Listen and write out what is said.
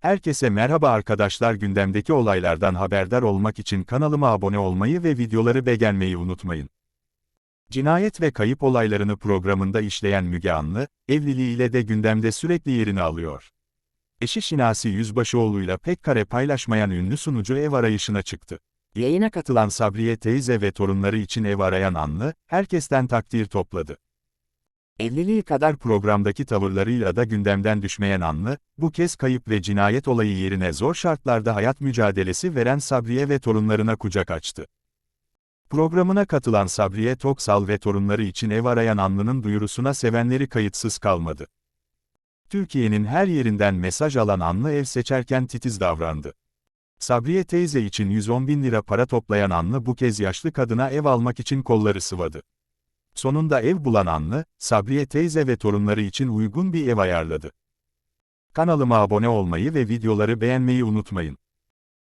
Herkese merhaba arkadaşlar gündemdeki olaylardan haberdar olmak için kanalıma abone olmayı ve videoları beğenmeyi unutmayın. Cinayet ve kayıp olaylarını programında işleyen Müge Anlı, evliliğiyle de gündemde sürekli yerini alıyor. Eşi Şinasi Yüzbaşıoğlu'yla pek kare paylaşmayan ünlü sunucu ev arayışına çıktı. Yayına katılan Sabriye teyze ve torunları için ev arayan Anlı, herkesten takdir topladı. Evliliği kadar programdaki tavırlarıyla da gündemden düşmeyen Anlı, bu kez kayıp ve cinayet olayı yerine zor şartlarda hayat mücadelesi veren Sabriye ve torunlarına kucak açtı. Programına katılan Sabriye Toksal ve torunları için ev arayan Anlı'nın duyurusuna sevenleri kayıtsız kalmadı. Türkiye'nin her yerinden mesaj alan Anlı ev seçerken titiz davrandı. Sabriye teyze için 110 bin lira para toplayan Anlı bu kez yaşlı kadına ev almak için kolları sıvadı. Sonunda ev bulan Anlı, Sabriye teyze ve torunları için uygun bir ev ayarladı. Kanalıma abone olmayı ve videoları beğenmeyi unutmayın.